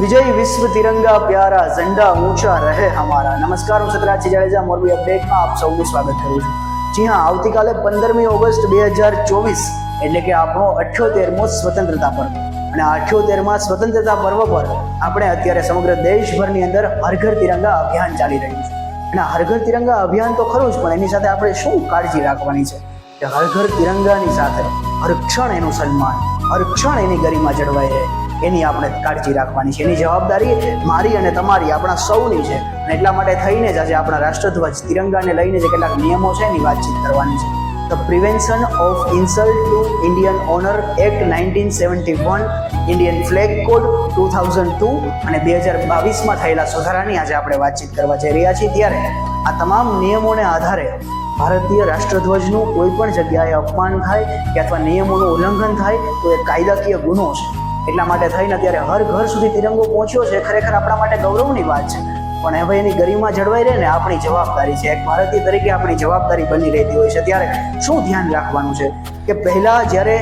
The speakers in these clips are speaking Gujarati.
વિજય વિશ્વ તિરંગા પ્યારા ઝંડા ઊંચા રહે હમારા નમસ્કાર હું સતરાજી જાડેજા, મોરબી અપડેટમાં આપ સૌનું સ્વાગત કરું છું. જી હા, આવતીકાલે પંદરમી ઓગસ્ટ બે હજાર ચોવીસ, એટલે કે આપણો અઠ્યોતેરમો સ્વતંત્રતા પર્વ. અને અઠ્યોતેરમાં સ્વતંત્રતા પર્વ પર આપણે અત્યારે સમગ્ર દેશભરની અંદર હર ઘર તિરંગા અભિયાન ચાલી રહ્યું છે. અને હર ઘર તિરંગા અભિયાન તો ખરું જ, પણ એની સાથે આપણે શું કાળજી રાખવાની છે? કે હર ઘર તિરંગાની સાથે હર ક્ષણ એનું સન્માન, હર ક્ષણ એની ગરિમા જળવાઈ રહે. એની આપણે કાળજી રાખવાની છે. એની જવાબદારી મારી અને તમારી, આપણા સૌની છે. અને એટલા માટે થઈને જ આજે આપણા રાષ્ટ્રધ્વજ તિરંગાને લઈને જે કેટલાક નિયમો છે એની વાતચીત કરવાની છે. The prevention of insult to Indian honour act nineteen seventy one Indian flag code two thousand two અને બે હજાર બાવીસમાં થયેલા સુધારાની આજે આપણે વાતચીત કરવા જઈ રહ્યા છીએ. ત્યારે આ તમામ નિયમોને આધારે ભારતીય રાષ્ટ્રધ્વજનું કોઈ પણ જગ્યાએ અપમાન થાય કે અથવા નિયમોનું ઉલ્લંઘન થાય તો એ કાયદાકીય ગુનો છે. એટલા માટે થઈને અત્યારે હર ઘર સુધી તિરંગો પહોંચ્યો છે. ખરેખર આપણા માટે ગૌરવની વાત છે. પણ હવે એની ગરિમા જળવાઈ રહે ને આપણી જવાબદારી છે. એક ભારતીય તરીકે આપણી જવાબદારી બની રહેતી હોય છે. ત્યારે શું ધ્યાન રાખવાનું છે? કે પહેલા જ્યારે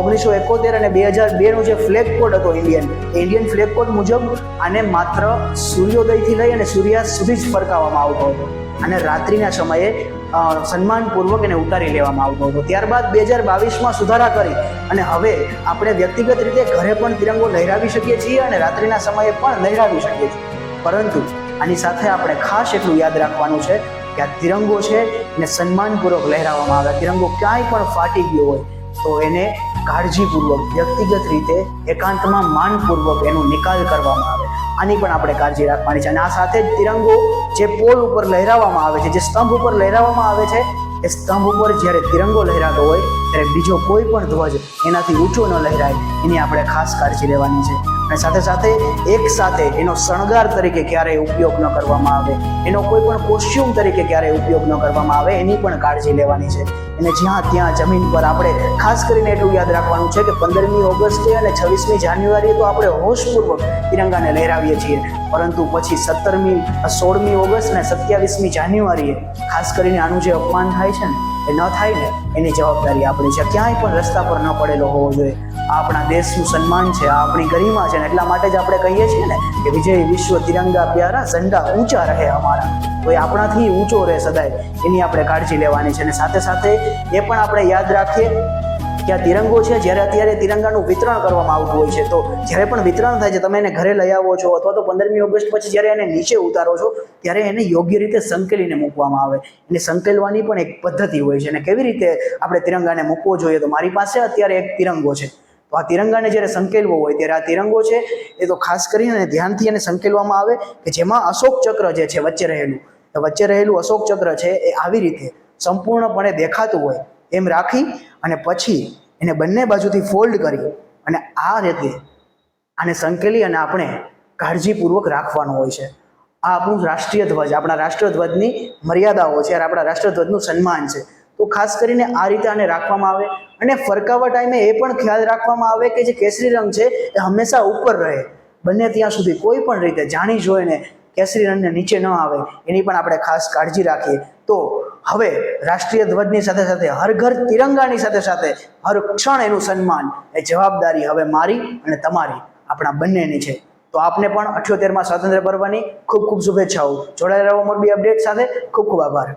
ઓગણીસો એકોતેર અને બે હજાર બેનું જે ફ્લેગ કોડ હતો ઇન્ડિયન ઇન્ડિયન ફ્લેગ કોડ મુજબ આને માત્ર સૂર્યોદયથી લઈ અને સૂર્યાસ્ત સુધી જ ફરકાવવામાં આવતો હતો. અને રાત્રિના સમયે સન્માનપૂર્વક એને ઉતારી લેવામાં આવતો હતો. ત્યારબાદ બે હજાર બાવીસમાં સુધારા કરી અને હવે આપણે વ્યક્તિગત રીતે ઘરે પણ તિરંગો લહેરાવી શકીએ છીએ અને રાત્રિના સમયે પણ લહેરાવી શકીએ છીએ. પરંતુ આની સાથે આપણે ખાસ એટલું યાદ રાખવાનું છે કે આ તિરંગો છે એને સન્માનપૂર્વક લહેરાવવામાં આવે તિરંગો ક્યાંય પણ ફાટી ગયો હોય તો એને કાળજીપૂર્વક, વ્યક્તિગત રીતે એકાંતમાં માનપૂર્વક એનો નિકાલ કરવામાં આવે. આની પણ આપણે કાળજી રાખવાની છે અને આ સાથે જ તિરંગો જે પોલ ઉપર લહેરાવવામાં આવે છે, જે સ્તંભ ઉપર લહેરાવવામાં આવે છે, એ સ્તંભ ઉપર જ્યારે તિરંગો લહેરાતો હોય, ત્યારે બીજો કોઈ પણ ધ્વજ એનાથી ઊંચો ન લહેરાય. એની આપણે ખાસ કાળજી લેવાની છે. અને સાથે સાથે એક સાથે એનો શણગાર તરીકે ક્યારેય ઉપયોગ ન કરવામાં આવે. એનો કોઈ પણ કોસ્ચ્યુમ તરીકે ક્યારેય ઉપયોગ ન કરવામાં આવે, એની પણ કાળજી લેવાની છે. અને જ્યાં ત્યાં જમીન પર આપણે ખાસ કરીને એટલું યાદ રાખવાનું છે કે પંદરમી ઓગસ્ટે અને છવ્વીસમી જાન્યુઆરીએ તો આપણે હોશપૂર્વક તિરંગાને લહેરાવીએ છીએ. પરંતુ પછી સત્તરમી, સોળમી ઓગસ્ટ અને સત્યાવીસમી જાન્યુઆરીએ ખાસ કરીને આનું જે અપમાન થાય છે ને એ ન થાય ને, એની જવાબદારી આપણી છે. ક્યાંય પણ રસ્તા પર ન પડેલો હોવો જોઈએ. આપણા દેશનું સન્માન છે, આ આપણી ગરિમા છે ને, એટલા માટે જ આપણે કહીએ છીએ ને કે વિજય વિશ્વ તિરંગા પ્યારા, ઝંડા ઊંચા રહે અમારા. તો એ આપણાથી ઊંચો રહે સદાય. એની આપણે કાળજી લેવાની છે અને સાથે સાથે એ પણ આપણે યાદ રાખીએ આ તિરંગો છે. જ્યારે અત્યારે તિરંગાનું વિતરણ કરવામાં આવતું હોય છે, તો જ્યારે પણ વિતરણ થાય છે, તમે એને ઘરે લઈ આવો છો અથવા તો પંદરમી ઓગસ્ટ પછી જ્યારે એને નીચે ઉતારો છો, ત્યારે એને યોગ્ય રીતે સંકેલીને મૂકવામાં આવે. એને સંકેલવાની પણ એક પદ્ધતિ હોય છે. અને કેવી રીતે આપણે તિરંગાને મૂકવો જોઈએ, તો મારી પાસે અત્યારે એક તિરંગો છે. તો આ તિરંગાને જ્યારે સંકેલવો હોય, ત્યારે આ તિરંગો છે, એ તો ખાસ કરીને ધ્યાનથી એને સંકેલવામાં આવે કે જેમાં અશોક ચક્ર જે છે, વચ્ચે રહેલું. વચ્ચે રહેલું અશોક ચક્ર છે, એ આવી રીતે સંપૂર્ણપણે દેખાતું હોય. એમ રાખી અને પછી એને બંને બાજુથી ફોલ્ડ કરી અને આ રીતે આને સંકેલી અને આપણે કાળજીપૂર્વક રાખવાનું હોય છે. આ આપણું રાષ્ટ્રીય ધ્વજ આપણા રાષ્ટ્રધ્વજની મર્યાદાઓ છે, આપણા રાષ્ટ્રધ્વજનું સન્માન છે. તો ખાસ કરીને આ રીતે આને રાખવામાં આવે અને ફરકાવા ટાઈમે એ પણ ખ્યાલ રાખવામાં આવે કે જે કેસરી રંગ છે એ હંમેશા ઉપર રહે. બંને ત્યાં સુધી કોઈ પણ રીતે જાણી જોઈને કેસરી રંગને નીચે ન આવે, એની પણ આપણે ખાસ કાળજી રાખીએ. તો હવે રાષ્ટ્રીય ધ્વજની સાથે સાથે હર ઘર તિરંગાની સાથે સાથે હર ક્ષણ એનું સન્માન, એ જવાબદારી હવે મારી અને તમારી, આપણા બંનેની છે. તો આપને પણ અઠ્યોતેરમાં સ્વાતંત્ર્ય પર્વની ખૂબ ખૂબ શુભેચ્છાઓ. જોડાયેલા રહો મોરબી અપડેટ સાથે, ખૂબ ખૂબ આભાર.